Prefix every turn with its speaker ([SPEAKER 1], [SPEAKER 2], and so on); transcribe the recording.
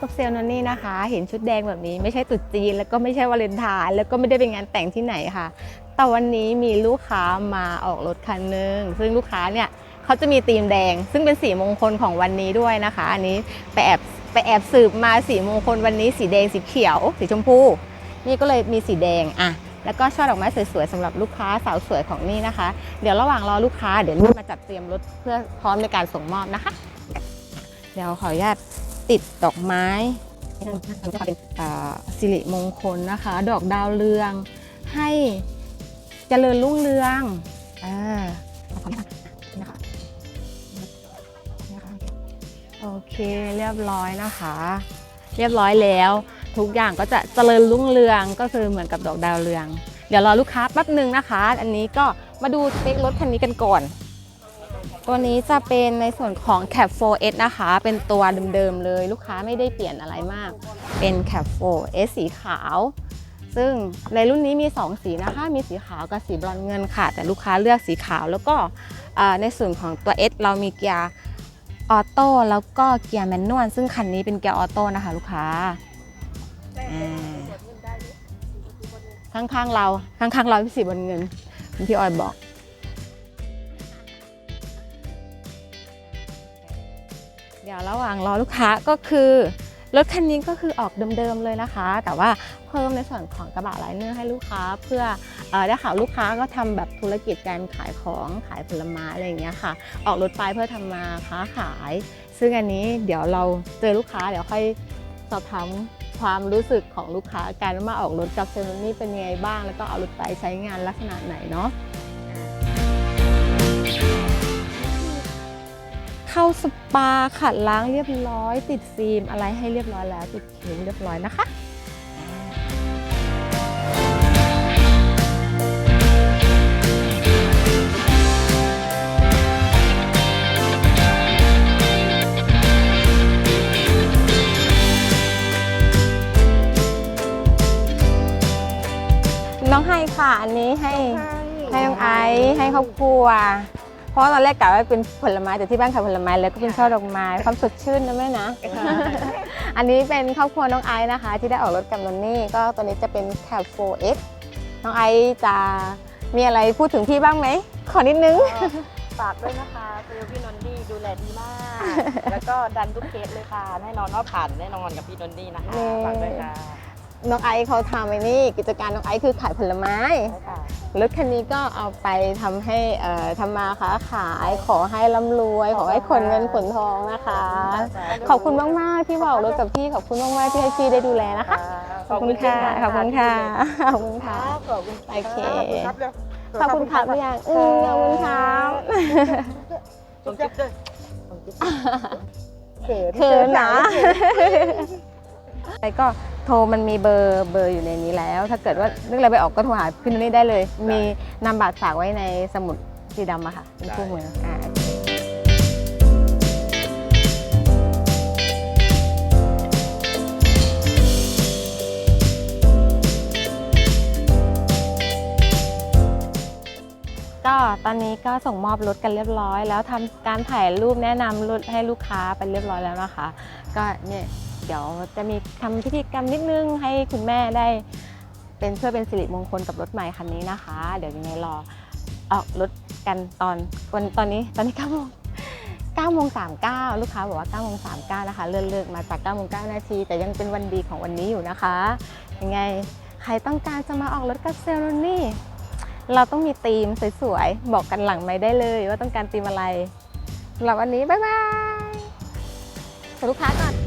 [SPEAKER 1] กับเซลนนนี่นะคะ เห็นชุดแดงแบบนี้ไม่ใช่ตุ๊จีน แล้วก็ไม่ใช่วาเลนไทน์แล้วก็ไม่ได้เป็นงานแต่งที่ไหนค่ะ แต่วันนี้มีลูกค้ามาออกรถคันหนึง ซึ่งลูกค้าเนี่ยเขาจะมีธีมแดง ซึ่งเป็นสีมงคลของวันนี้ด้วยนะคะ อันนี้ไปแอบไปแอบสืบมาสีมงคลวันนี้สีแดงสีเขียว สีชมพู นี่ก็เลยมีสีแดงอะแล้วก็ช่อดอกไม้สวยๆสำหรับลูกค้าสาวสวยของนี่นะคะ เดี๋ยวระหว่างรอลูกค้าเดี๋ยวนี่มาจัดเตรียมรถเพื่อพร้อมในการส่งมอบนะคะ เดี๋ยวขออนุญาต ติดดอกไม้เป็นสิริมงคลนะคะ ดอกดาวเรือง ให้เจริญรุ่งเรืองอ่าขอบคุณค่ะนะคะนะคะโอเคเรียบร้อยนะคะ เรียบร้อยแล้ว ทุกอย่างก็จะเจริญรุ่งเรืองก็คือเหมือนกับดอกดาวเรือง เดี๋ยวรอลูกค้าแป๊บหนึ่งนะคะ อันนี้ก็มาดูสเปครถคันนี้กันก่อน ตัวนี้จะเป็นในส่วนของ Cap 4S นะคะ เป็นตัวเดิมๆเลย ลูกค้าไม่ได้เปลี่ยนอะไรมาก เป็น Cap 4S สีขาว ซึ่งในรุ่นนี้มี 2 สีนะคะ มีสีขาวกับสีบรอนซ์เงินค่ะ แต่ลูกค้าเลือกสีขาวแล้วก็อ่าในส่วนของตัว S เรามีเกียร์ออโต้แล้วก็เกียร์แมนนวลซึ่งคันนี้เป็นเกียร์ออโต้นะคะลูกค้าอ่าข้างๆเราข้างๆเราเป็นสีบรอนซ์เงินเหมือนที่ออยบอก เดี๋ยวระหว่างรอลูกค้าก็คือรถคันนี้ก็คือออกเดิมๆเลยนะคะ แต่ว่าเพิ่มในส่วนของกระบะไลเนอร์ให้ลูกค้าเพื่อเอได้ข่าวลูกค้าก็ทำแบบธุรกิจการขายของขายผลไม้อะไรอย่างเงี้ยค่ะ ออกรถไปเพื่อทำมาค้าขาย ซึ่งอันนี้เดี๋ยวเราเจอลูกค้าเดี๋ยวค่อยสอบถามความรู้สึกของลูกค้าการมาออกรถกับเซลล์นี่เป็นยังไงบ้าง แล้วก็เอารถไปใช้งานลักษณะไหนเนาะ สปาขัดล้างเรียบร้อย ติดฟิล์มอะไรให้เรียบร้อยแล้ว ติดเข็มเรียบร้อยนะคะน้องให้ค่ะ อันนี้ให้ให้น้องไอซ์ให้ครอบครัว เพราะตอนแรกกะว่าเป็นผลไม้แต่ที่บ้านขายผลไม้แล้วก็เป็นช่อดอกไม้ความสดชื่นนะแม่นะ อันนี้เป็นครอบครัวน้องไอซ์นะคะ ที่ได้ออกรถกับนนนี่ก็ตัวนี้จะเป็น Cab 4X น้องไอซ์จะมีอะไรพูดถึงพี่บ้างไหม ขอนิดนึง
[SPEAKER 2] ฝากด้วยนะคะเซลลพี่นนดี้ดูแลดีมาก แล้วก็ดันทุกเคสเลยค่ะ แน่นอนว่าผ่านแน่นอนกับพี่นนดี้นะคะ
[SPEAKER 1] นี่
[SPEAKER 2] ฝากด้วยค่ะ
[SPEAKER 1] น้องไอซ์เขาทำไอ้นี่กิจการน้องไอซ์คือขายผลไม้
[SPEAKER 2] ค่ะ
[SPEAKER 1] รถคันนี้ก็เอาไปทำให้เอ่อทำมาค้าขายขอให้ร่ำรวย ขอให้ขนเงินขนทองนะคะ ขอบคุณมากๆที่บอกรถกับพี่ขอบคุณมากๆที่ให้พี่ได้ดูแลนะคะ ขอบคุณค่ะขอบคุณค่ะขอบคุณค่ะ
[SPEAKER 2] ขอบคุณ
[SPEAKER 1] โอเค
[SPEAKER 2] ครับเร็ว
[SPEAKER 1] ขอบคุณครับหรือยังอืมขอบคุณครับ
[SPEAKER 2] ส่งจิ๊บด้วยส่งจิ๊บเขิน
[SPEAKER 1] เขินนะแล้วก็ โทรมันมีเบอร์เบอร์อยู่ในนี้แล้ว ถ้าเกิดว่านึกอะไรไปออกก็โทรหาพี่นุ้นี่ได้เลย มีนามบัตรฝากไว้ในสมุดสีดำอะค่ะเป็นคู่มืออ่าก็ตอนนี้ก็ส่งมอบรถกันเรียบร้อย แล้วทำการถ่ายรูปแนะนำรถให้ลูกค้าไปเรียบร้อยแล้วนะคะ ก็เนี่ย เดี๋ยวจะมีทำพิธีกรรมนิดนึงให้คุณแม่ได้เป็นเพื่อเป็นสิริมงคลกับรถใหม่คันนี้นะคะ เดี๋ยวยังไงรอออกรถกันตอนวันตอนนี้ตอนนี้9โมง9โมง39 ลูกค้าบอกว่า9โมง39 นะคะ เลื่อนเลิกมาจาก9โมง9นาที แต่ยังเป็นวันดีของวันนี้อยู่นะคะ ยังไงใครต้องการจะมาออกรถกับเซลล์นี่ เราต้องมีธีมสวยๆ บอกกันหลังไม่ได้เลยว่าต้องการธีมอะไรสำหรับวันนี้ บ๊ายบายสวัสดีลูกค้าก่อน